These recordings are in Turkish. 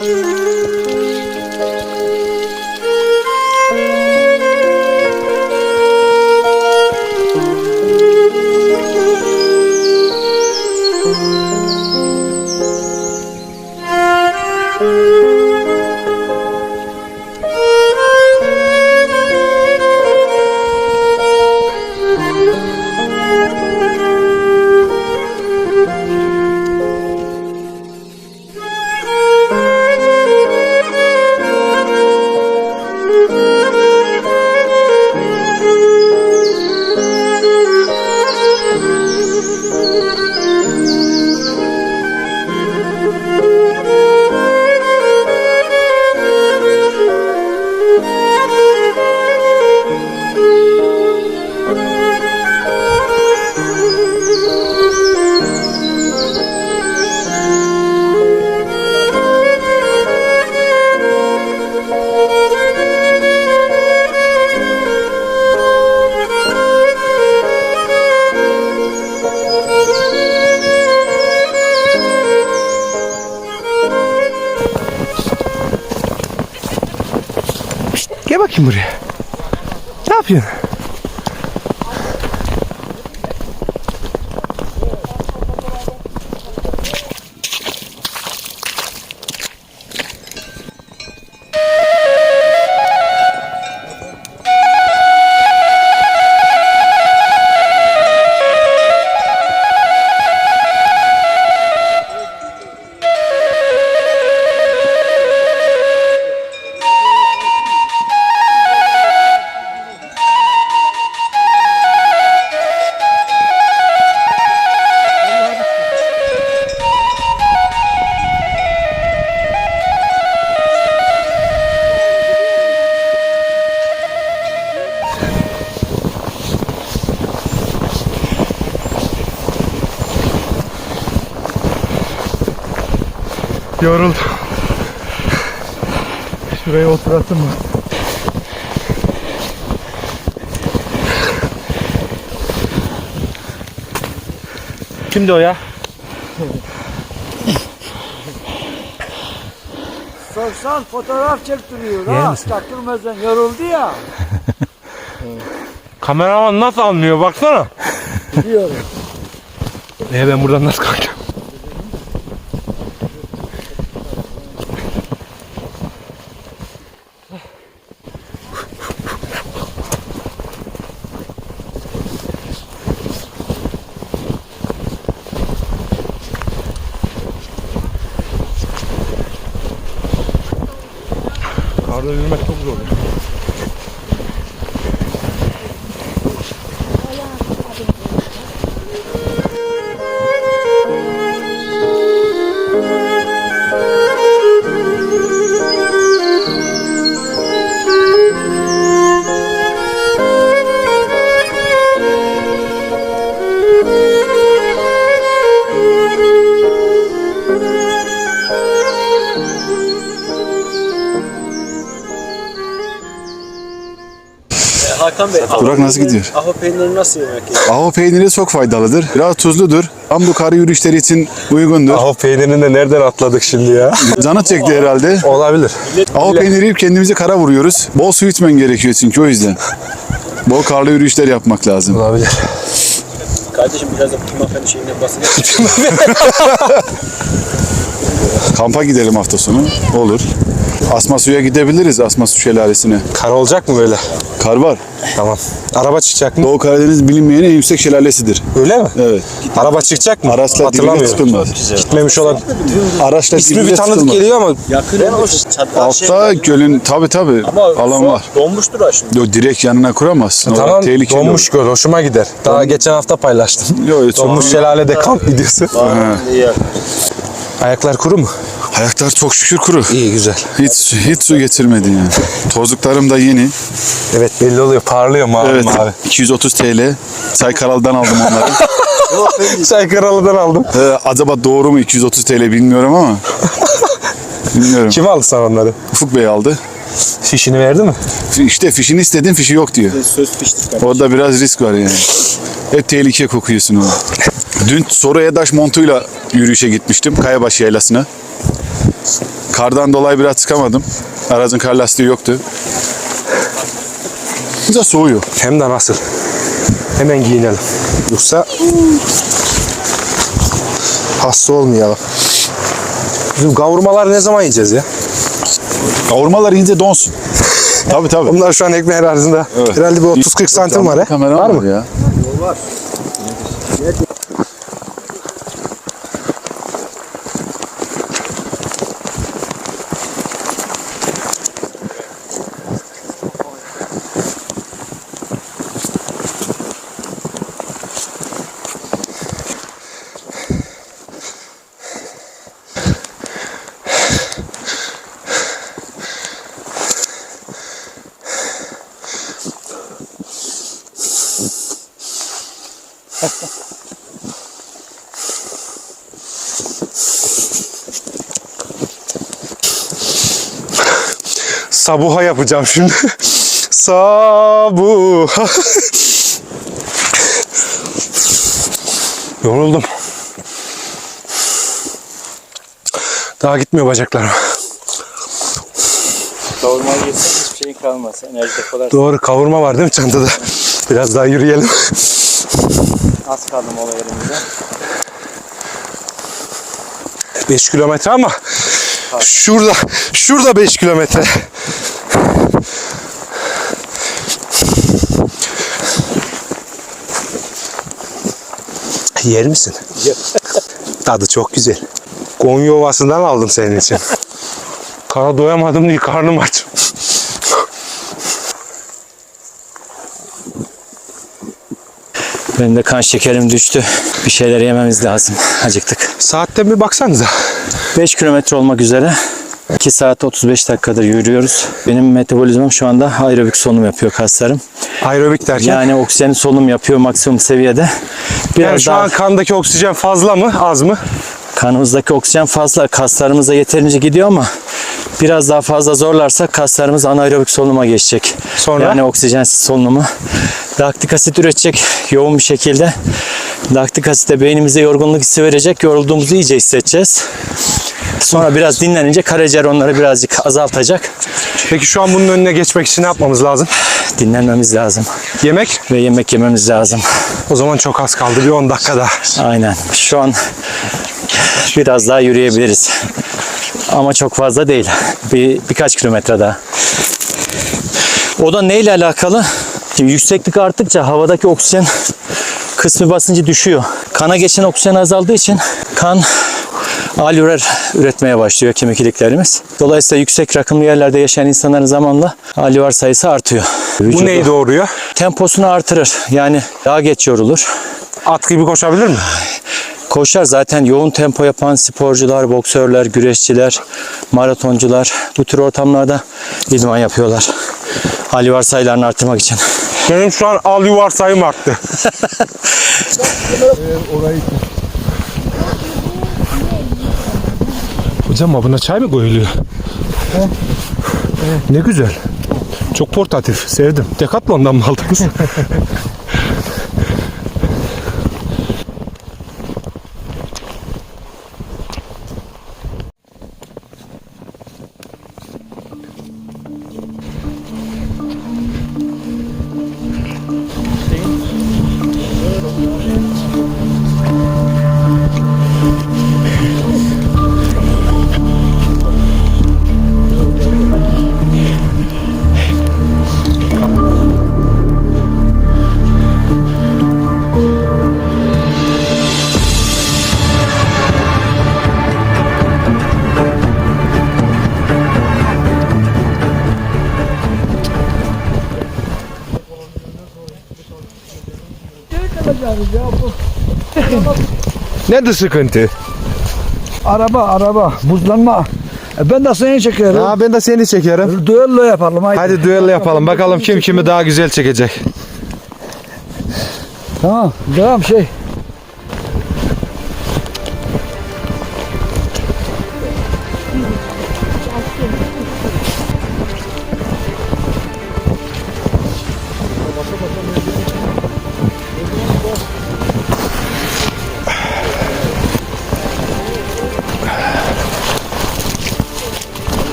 Música bakayım buraya. Ne yapıyorsun? Yoruldum. Şuraya oturasın mı? Kimdi o ya? Sorsan fotoğraf çektiriyor ha. Takılmazdan yoruldu ya. Kameraman nasıl anlıyor baksana. Biliyorum. E ben buradan nasıl kalkacağım? Karda yürümek çok zor. Hakan Bey, Burak nasıl gidiyor? Aho peyniri nasıl yemek yiyor? Aho peyniri çok faydalıdır. Biraz tuzludur. Ama bu karı yürüyüşleri için uygundur. Aho peynirini de nereden atladık şimdi ya? Canı çekti herhalde. Olabilir. Aho peyniri yiyip kendimizi kara vuruyoruz. Bol su içmen gerekiyor çünkü o yüzden. Bol karlı yürüyüşler yapmak lazım. Olabilir. Kardeşim biraz da Pimafen şeyinden bahsedelim. Kampa gidelim hafta sonu. Olur. Asma suya gidebiliriz Asma su şelalesine. Kar olacak mı böyle? Kar var. Tamam. Araba çıkacak mı? Doğu Karadeniz bilinmeyen en yüksek şelalesidir. Öyle mi? Evet. Araba çıkacak mı? Araçla dibine Hatırlamıyorum. çıkılmaz. Gitmemiş olan. Araçla İsmi bir tanıdık çıkılmaz. geliyor ama Yakın o çatlar şey. Altta gölün tabi tabi alan var. Donmuştur ha şimdi. Yo, direkt yanına kuramazsın. Orada tamam tehlikeli donmuş göl hoşuma gider. Daha geçen hafta paylaştım. Yo, donmuş şelalede kamp videosu. Ayaklar kuru mu? Ayaklar çok şükür kuru. İyi güzel. Hiç hiç su getirmedi yani. Tozluklarım da yeni. Evet belli oluyor parlıyor mavi Evet. mavi. 230 TL. Çay Karal'dan aldım onları. Çay karalıdan aldım. Ee, acaba doğru mu 230 TL bilmiyorum ama. bilmiyorum. Kim aldı sana onları? Ufuk Bey aldı. Fişini verdi mi? İşte fişini istedim fişi yok diyor. Söz kardeşim. Orada biraz risk var yani. Hep tehlike kokuyorsun onu. Dün Soraya Daş montuyla yürüyüşe gitmiştim. Kayabaşı yaylasına. Kardan dolayı biraz çıkamadım. Aracın kar lastiği yoktu. Güzel soğuyor. Hem de nasıl. Hemen giyinelim. Yoksa hasta olmayalım. Bizim kavurmaları ne zaman yiyeceğiz ya? Kavurmalar iyice donsun. tabii tabii. Bunlar şu an ekmeğin arasında. Evet. Herhalde bir 30-40 santim var. Kamera Var mı? ya? Sabuha yapacağım şimdi. Sabuha. Yoruldum. Daha gitmiyor bacaklarım. Kavurmayı yesen hiçbir şeyin kalmaz. Enerji depolar Doğru kavurma var değil mi çantada? Biraz daha yürüyelim. Az kaldı mola yerimize. 5 kilometre ama şurada şurada 5 kilometre. Yer misin? Tadı çok güzel. Konya Ovası'ndan aldım senin için. Kara doyamadım diye karnım aç. Benim de kan şekerim düştü. Bir şeyler yememiz lazım. Acıktık. Saatten bir baksanıza. 5 kilometre olmak üzere. 2 saat 35 dakikadır yürüyoruz. Benim metabolizmam şu anda aerobik solunum yapıyor kaslarım. Aerobik derken. Yani, Yani oksijen solunum yapıyor maksimum seviyede. Biraz şu daha an kandaki oksijen fazla mı az mı? kanımızdaki oksijen fazla. Kaslarımıza yeterince gidiyor ama biraz daha fazla zorlarsak kaslarımız anaerobik solunuma geçecek. Sonra? Yani oksijensiz solunumu. Laktik asit üretecek yoğun bir şekilde. Laktik asit de beynimize yorgunluk hissi verecek. Yorulduğumuzu iyice hissedeceğiz. Sonra biraz dinlenince karaciğer onları birazcık azaltacak. Peki şu an bunun önüne geçmek için ne yapmamız lazım? Dinlenmemiz lazım. Yemek? Ve yemek yememiz lazım. O zaman çok az kaldı. Bir 10 dakika daha. Aynen. Şu an biraz daha yürüyebiliriz. Ama çok fazla değil. Bir, birkaç kilometre daha. O da neyle alakalı? Yükseklik arttıkça havadaki oksijen kısmı basıncı düşüyor. Kana geçen oksijen azaldığı için kan alürer üretmeye başlıyor kemik iliklerimiz. Dolayısıyla yüksek rakımlı yerlerde yaşayan insanların zamanla alüver sayısı artıyor. Bu Vücudu neyi doğuruyor? Temposunu artırır. Yani daha geç yorulur. At gibi koşabilir mi? Koşar zaten yoğun tempo yapan sporcular, boksörler, güreşçiler, maratoncular bu tür ortamlarda idman yapıyorlar. Halivar sayılarını arttırmak için. Benim şu an al yuvar sayım arttı. Hocam buna çay mı koyuluyor? Ne güzel. Çok portatif. Sevdim. Decathlon'dan mı aldınız? Nedir sıkıntı? Araba araba buzlanma. E ben de seni çekerim. Ha ben de seni çekerim. Düello yapalım haydi. Hadi düello yapalım. Bakalım kim kimi daha güzel çekecek. Tamam devam şey.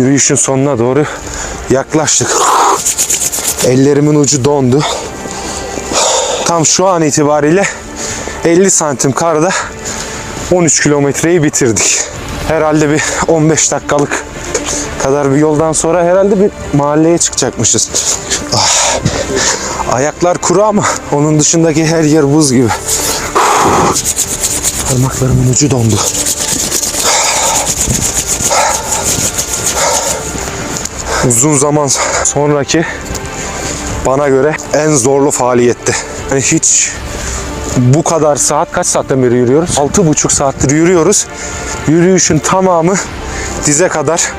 Yürüyüşün sonuna doğru yaklaştık. Ellerimin ucu dondu. Tam şu an itibariyle 50 santim karda 13 kilometreyi bitirdik. Herhalde bir 15 dakikalık kadar bir yoldan sonra herhalde bir mahalleye çıkacakmışız. Ah. Ayaklar kuru ama onun dışındaki her yer buz gibi. Parmaklarımın ucu dondu. Uzun zaman sonraki bana göre en zorlu faaliyetti. Hani hiç bu kadar saat kaç saatten beri yürüyoruz? 6,5 saattir yürüyoruz. Yürüyüşün tamamı dize kadar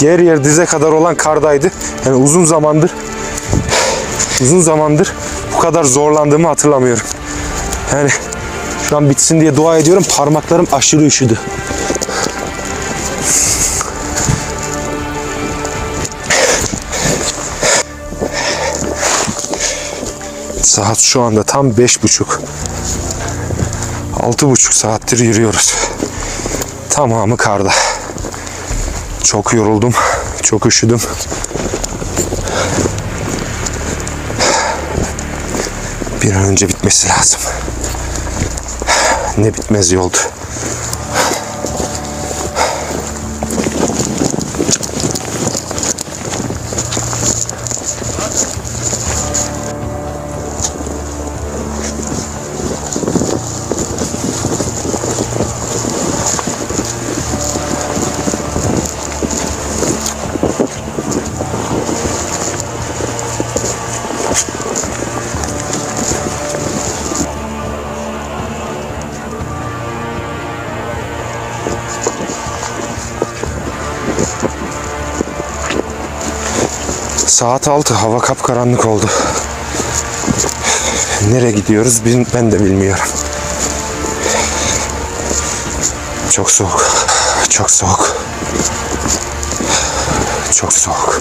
yer yer dize kadar olan kardaydı. Yani uzun zamandır uzun zamandır bu kadar zorlandığımı hatırlamıyorum. Yani şu an bitsin diye dua ediyorum. Parmaklarım aşırı üşüdü. Saat şu anda tam beş buçuk. Altı buçuk saattir yürüyoruz. Tamamı karda. Çok yoruldum. Çok üşüdüm. Bir an önce bitmesi lazım. Ne bitmez yoldu. Saat 6 hava kapkaranlık oldu. Nereye gidiyoruz ben de bilmiyorum. Çok soğuk. Çok soğuk. Çok soğuk.